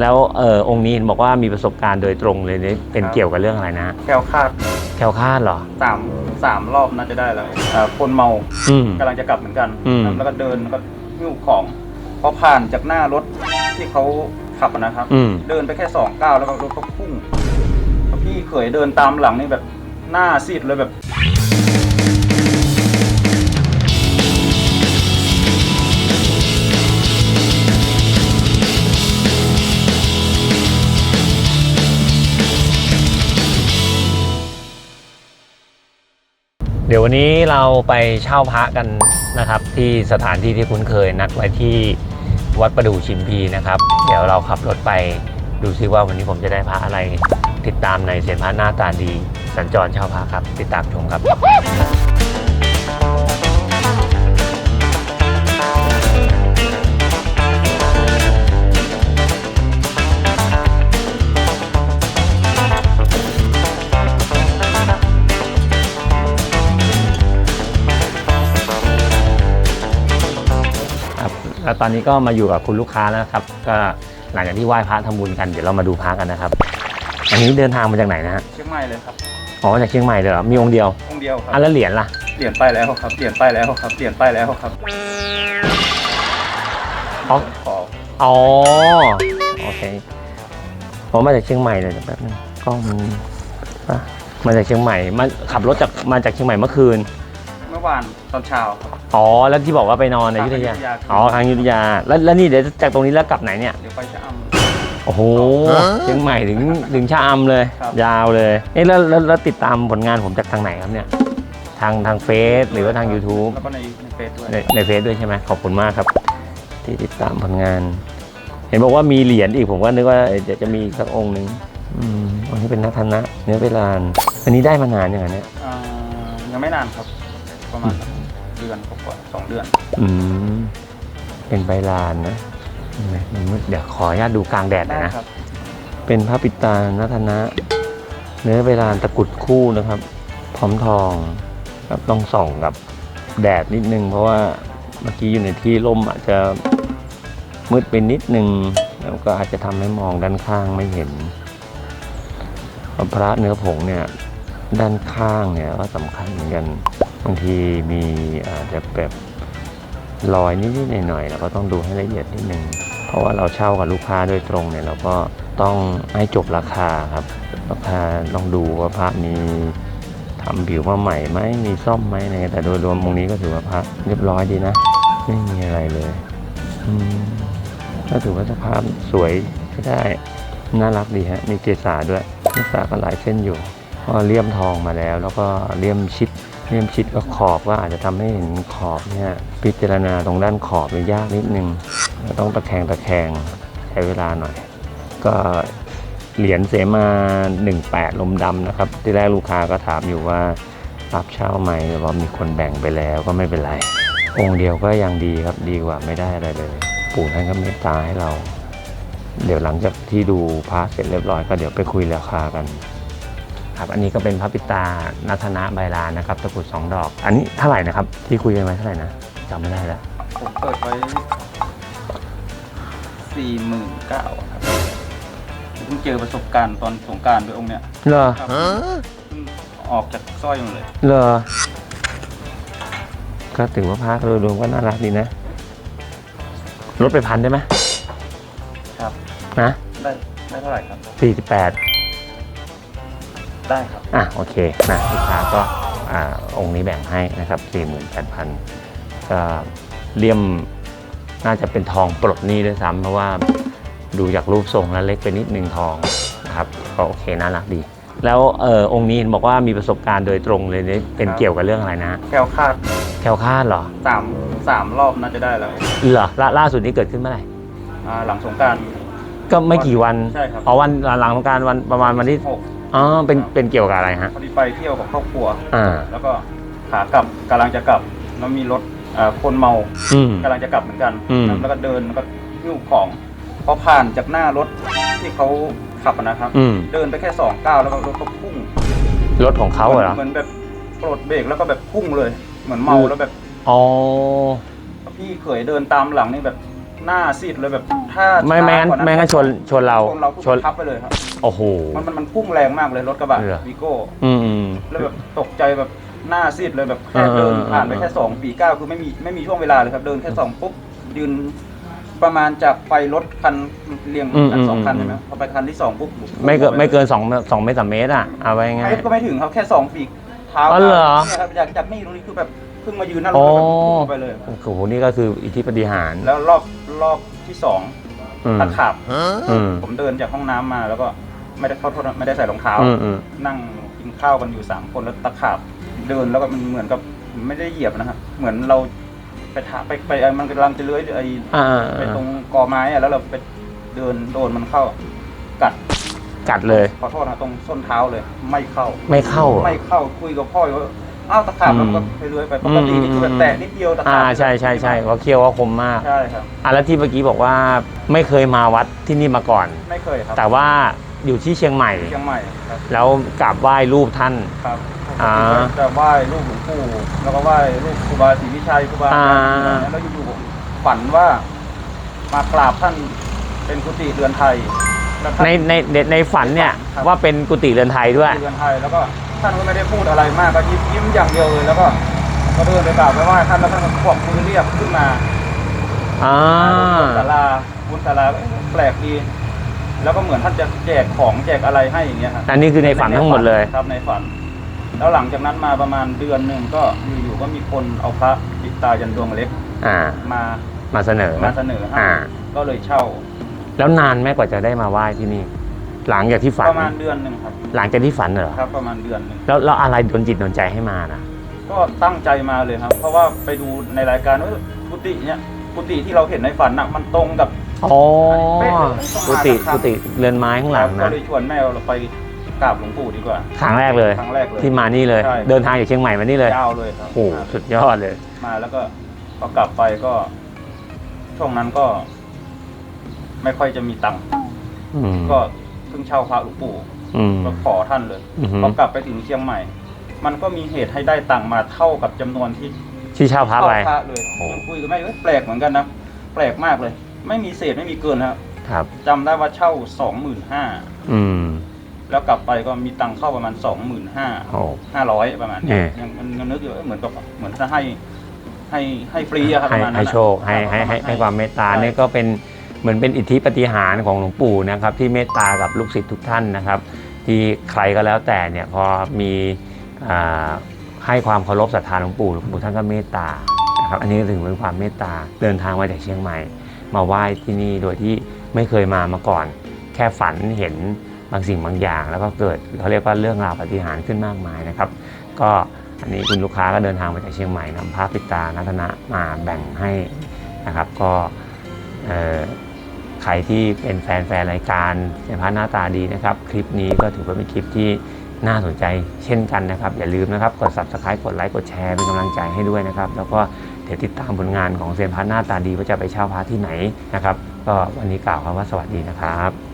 แล้วเออองค์นี้เห็นบอกว่ามีประสบการณ์โดยตรงเลยเนี่ยเป็นครับเกี่ยวกับเรื่องอะไรนะแคล้วคลาดแคล้วคลาดเหรอ สามสามรอบน่าจะได้แล้วอ่าคนเมาอืม กำลังจะกลับเหมือนกันอืมแล้วก็เดินแล้วก็หิ้วของพอผ่านจากหน้ารถที่เขาขับอะนะครับ อืม เดินไปแค่สองก้าวแล้วก็รถก็พุ่งแล้วพี่เขยเดินตามหลังนี่แบบหน้าซีดเลยแบบ เดี๋ยววันนี้เราไปเช่าพระกันนะครับ ที่สถานที่ที่คุ้นเคยนัดไว้ที่วัดประดู่ชิมพีนะครับ เดี๋ยวเราขับรถไปดูซิว่าวันนี้ผมจะได้พระอะไร ติดตามในเสียนพระหน้าตาดี สัญจรเช่าพระครับ ติดตามชมครับ แล้วตอนนี้ก็มาอยู่กับคุณลูกค้าแล้วนะครับ ก็หลังจากที่ไหว้พระทำบุญกันเดี๋ยวเรามาดูพระกันนะครับ อันนี้เดินทางมาจากไหนนะฮะเชียงใหม่เลยครับอ๋อมาจากเชียงใหม่เลยเหรอมีองค์เดียวองค์เดียวครัอันแล้วเหรียญล่ะเปลี่ยนไปแล้วครับเปลี่ยนไปแล้วครับเปลี่ยนไปแล้วครับอ๋อขออ๋อโอเคผมมาจากเชียงใหม่เลยเดี๋ยวแป๊บนึงกล้องมันปะมาจากเชียงใหม่มาขับรถจากมาจากเชียงใหม่เมื่อคืน เมื่อวานตอนเช้าครับ อ๋อ แล้วที่บอกว่าไปนอนในอยุธยาอยุธยา อ๋อทางอยุธยา แล้วแล้วนี่เดี๋ยวจากตรงนี้แล้วกลับไหนเนี่ย เดี๋ยวไปชะอำโอ้โหเชียงใหม่ถึงถึงชะอำเลยครับยาวเลยเอ๊ะแล้วแล้วแล้วติดตามผลงานผมจากทางไหนครับเนี่ยทางทางเฟซหรือว่าทาง YouTube แล้วก็ในในเฟซด้วยในในเฟซด้วยใช่ไหมขอบคุณมากครับ ที่ติดตามผลงาน เห็นบอกว่ามีเหรียญอีกผมก็นึกว่าเอ่อเดี๋ยวจะมีอีกสักองค์หนึ่งอืมอันนี้เป็นนักธนะ เนื้อเวลานอันนี้ได้มานานอย่างเนี้ยอ่ายังไม่นานครับ ประมาณเดือนกว่าๆสองเดือน อืมเป็นใบลานนะเห็นไหมมันมืดเดี๋ยวขออนุญาตดูกลางแดดหน่อยนะ ครับเป็นพระปิตานัทนะ เนื้อเวลานตะกรุดคู่นะครับ พร้อมทองครับต้องส่องกับแดดนิดนึง เพราะว่าเมื่อกี้อยู่ในที่ร่มอาจจะมืดไปนิดนึง แล้วก็อาจจะทำให้มองด้านข้างไม่เห็น พระเนื้อผงเนี่ย ด้านข้างเนี่ยก็สำคัญเหมือนกัน บางทีมีอาจจะแบบรอยนิดๆหน่อยๆเราก็ต้องดูให้ละเอียดนิดนึงเพราะว่าเราเช่ากับลูกค้าโดยตรงเนี่ยเราก็ต้องให้จบราคาครับราคาต้องดูว่าพระมีทำผิวมาใหม่ไหมมีซ่อมไหมอะไรแต่โดยรวมตรงนี้ก็ถือว่าพระเรียบร้อยดีนะ ไม่มีอะไรเลยอืมก็ถือว่าสภาพสวยใช้ได้ น่ารักดีฮะ มีเกษาด้วยเกษาก็หลายเส้นอยู่พอเลี่ยมทองมาแล้ว แล้วก็เลี่ยมชิด เลี่มชิดก็ขอบก็อาจจะทำให้เห็นขอบเนี่ยพิจารณาตรงด้านขอบเนี่ยยากนิดนึง ต้องตะแคงตะแคงใช้เวลาหน่อย ก็เหรียญเสมา 18 ลมดำนะครับ ที่แรกลูกค้าก็ถามอยู่ว่ารับเช่าไหมแต่ว่ามีคนแบ่งไปแล้วก็ไม่เป็นไร องค์เดียวก็ยังดีครับดีกว่าไม่ได้อะไรเลย ปู่ท่านก็เมตตาให้เรา เดี๋ยวหลังจากที่ดูพระเสร็จเรียบร้อยก็เดี๋ยวไปคุยราคากัน ครับ อันนี้ก็เป็นพระปิตานัทนะใบลานนะครับตะกรุดสองดอก อันนี้เท่าไหร่นะครับ ที่คุยกันไว้เท่าไหร่นะจำไม่ได้แล้วผมเปิดไว้สี่หมื่นเก้าครับเพิ่งเจอประสบการณ์ตอนสงกรารด้วยองค์เนี้ยเหรอครับเพิ่งออกจากสร้อยมาเลย เหรอก็ถือว่าพระโดยรวมก็น่ารักดีนะลดไปพันได้ไหมครับนะได้ได้เท่าไหร่ครับสี่สิบแปด ได้ครับ อะโอเคนะลูกค้าก็อ่าองค์นี้แบ่งให้นะครับสี่หมื่นแปดพันก็เลี่ยมน่าจะเป็นทองปลดหนี้ด้วยซ้ำเพราะว่าดูจากรูปทรงแล้วเล็กไปนิดนึงทองนะครับก็โอเคน่ารักดี แล้วเออองค์นี้เห็นบอกว่ามีประสบการณ์โดยตรงเลยเนี่ยเป็นเกี่ยวกับเรื่องอะไรนะแคล้วคลาดแคล้วคลาดเหรอสามสามรอบน่าจะได้แล้วเหรอล่าล่าสุดนี้เกิดขึ้นเมื่อไหร่อ่าหลังสงกราร ก็ไม่กี่วันใช่ครับ อ๋อวันหลังของการวันประมาณวันที่ หก อ๋อเป็นเป็นเกี่ยวกับอะไรฮะ พอดีไปเที่ยวกับครอบครัว อ่า แล้วก็ขากลับกำลังจะกลับแล้วมีรถอ่าคนเมาอืม กำลังจะกลับเหมือนกันอืม แล้วก็เดินแล้วก็หิ้วของพอผ่านจากหน้ารถที่เขาขับอะนะครับ อืมเดินไปแค่สองก้าวแล้วก็รถก็พุ่งรถของเขาเหรอเหมือนแบบปลดเบรกแล้วก็แบบพุ่งเลย เหมือนเมาอืมแล้วแบบอ๋อ พี่เขยเดินตามหลังนี่แบบ หน้าซีดเลยแบบถ้าไม่ไม่งั้นช้ากว่าไม่งั้นชนชนเราชนเราชนทับไปเลยครับ โอ้โห มันมันมันพุ่งแรงมากเลยรถกระบะเหรอ วีโก้อืมอืมแล้วแบบตกใจแบบหน้าซีดเลยแบบแค่เออเดินเออ ผ่านไปเออแค่สองปีเก้าคือไม่มีไม่มีช่วงเวลาเลยครับ เดินแค่สองปุ๊บยืนประมาณจากไฟรถคันเรียงกันสองคันใช่ไหมพอไปคันที่สองปุ๊บไม่เกินไม่เกินสองสองเมตรสามเมตรอะเอาไว้ง่ายเมตรก็ไม่ถึงครับแค่สองปีกเท้าอ๋อเหรอเนี่ยครับจากจากนี่ตรงนี้คือแบบ เพิ่งมายืนหนั่นรโอ้ถแบบพุ่งไปเลยครับโอ้โหนี่ก็คืออิทธิปฏิหารแล้วรอบรอบที่สองอืมตะขาบอืมผมเดินจากห้องน้ำมาแล้วก็ไม่ได้เข้าโทษนะไม่ได้ใส่รองเท้า อืมอืมนั่งกินข้าวกันอยู่สามคนแล้วตะขาบเดินแล้วก็มันเหมือนกับไม่ได้เหยียบนะครับเหมือนเราไปถาไปไปไอ้มันกำลังจะเลื้อยไอ้อ่าไปตรงกอไม้อะแล้วเราไปเดินโดนมันเข้า กัดกัดเลย ขอโทษนะตรงส้นเท้าเลย ไม่เข้า ไม่เข้าเหรอไม่เข้าคุยกับพ่ออยู่ว่า อ้าวตะขาบแล้วก็ไปเลื้อยไปปกตินี่คือแบบแตะนิดเดียวตะขาอ่าบใช่ใช่ใช่เพราะเคี้ยวว่าคมมากใช่ครับ อะแล้วที่เมื่อกี้บอกว่าไม่เคยมาวัดที่นี่มาก่อน ไม่เคยครับแต่ว่าอยู่ที่เชียงใหม่ เชียงใหม่ครับแล้วกราบไหว้รูปท่าน ครับอ่าจะไหว้ลูกหลวงปู่แล้วก็ไหว้ลูกครูบาศรีวิชัยครูบาอ่า แล้วอยู่ๆผมฝันว่ามากราบท่านเป็นกุฏิเรือนไทยแล้วท่านในในในในฝันเนี่ยครับ ว่าเป็นกุฏิเรือนไทยด้วย เรือนไทยแล้วก็ ท่านก็ไม่ได้พูดอะไรมากก็ยิ้มยิ้มอย่างเดียวเลยแล้วก็ก็เดินไปกราบไปไหว้ท่านแล้วท่านก็ขวบมือเรียกขึ้นมาอ่าศาลาบุญศาลาแปลกดีแล้วก็เหมือนท่านจะแจกของแจกอะไรให้อย่างเงี้ยครับอันนี้คือในฝันทั้งหมดเลยครับในฝัน แล้วหลังจากนั้นมาประมาณเดือนหนึ่งก็อยู่ๆก็มีคนเอาพระปิดตายันดวงเล็กอ่ามามาเสนอมาเสนอให้อ่าก็เลยเช่า แล้วนานไหมกว่าจะได้มาไหว้ที่นี่ หลังจากที่ฝันประมาณเดือนหนึ่งครับ หลังจากที่ฝันเหรอครับ ประมาณเดือนหนึ่งแล้วแล้วอะไรโดนจิตโดนใจให้มานะก็ตั้งใจมาเลยครับ เพราะว่าไปดูในรายการว่ากุฏิเนี่ยกุฏิที่เราเห็นในฝันน่ะมันตรงกับอ๋อเป๊ะเลยกุฏิครับกุฏิเรือนไม้ข้างหลังก็นะเลยชวนแม่เราไปกราบหลวงปู่ดีกว่าครั้งแรกเลยครั้งแรกเลยที่มานี่เลยใช่เดินทางจากเชียงใหม่มานี่เลยยาวเลยครับโอ้โหสุดยอดเลย มาแล้วก็พอกลับไปก็ ช่วงนั้นก็ ไม่ค่อยจะมีตังค์อืมก็เพิ่งเช่าพระหลวงปู่อืม ก็ขอท่านเลยอือฮึ พอกลับไปถึงเชียงใหม่ มันก็มีเหตุให้ได้ตังค์มาเท่ากับจำนวนที่ที่เช่าพระเท่าไป พระเลยโอ้ ยังคุยกับแม่เอ้ยแปลกเหมือนกันนะแปลกมากเลย ไม่มีเศษไม่มีเกินนะครับครับ จำได้ว่าเช่าสองหมื่นห้าอืมแล้วกลับไปก็มีตังค์เข้าประมาณสองหมื่นห้า โอ้ ห้าร้อยประมาณเนี้ยเออ ยังมันยังนึกอยู่เอ้ยเหมือนกับเหมือนจะให้ให้ให้ฟรีอะครับปให้ระมาณนั้นให้อะโชคให้ให้ให้ให้ความเมตตาใช่เนี่ยก็เป็น เหมือนเป็นอิทธิปฏิหารของหลวงปู่นะครับ ที่เมตตากับลูกศิษย์ทุกท่านนะครับ ที่ใครก็แล้วแต่เนี่ยพอมีอให้ความเคารพศรัทธาหลวงปู่หลวงปู่ท่านก็เมตตานะครับอันนี้ก็ถือเป็นความเมตตาเดินทางมาจากเชียงใหม่ มาไหว้ที่นี่โดยที่ไม่เคยมามาก่อน แค่ฝันเห็นบางสิ่งบางอย่าง แล้วก็เกิดเขาเรียกว่าเรื่องราวปฏิหารขึ้นมากมายนะครับ ก็อันนี้คุณลูกค้าก็เดินทางมาจากเชียงใหม่นำพระปิตานัทนะมาแบ่งให้นะครับก็เใครที่เป็นแฟนแฟนรายการเสียพระหน้าตาดีนะครับ คลิปนี้ก็ถือว่าเป็นคลิปที่น่าสนใจเช่นกันนะครับ อย่าลืมนะครับ กด subscribe กดไลค์กดแชร์เป็นกำลังใจให้ด้วยนะครับ แล้วก็เดี๋ยวติดตามผลงานของเซียนพระหน้าตาดีว่าจะไปเช่าพระที่ไหนนะครับ ก็วันนี้กล่าวคำว่าสวัสดีนะครับ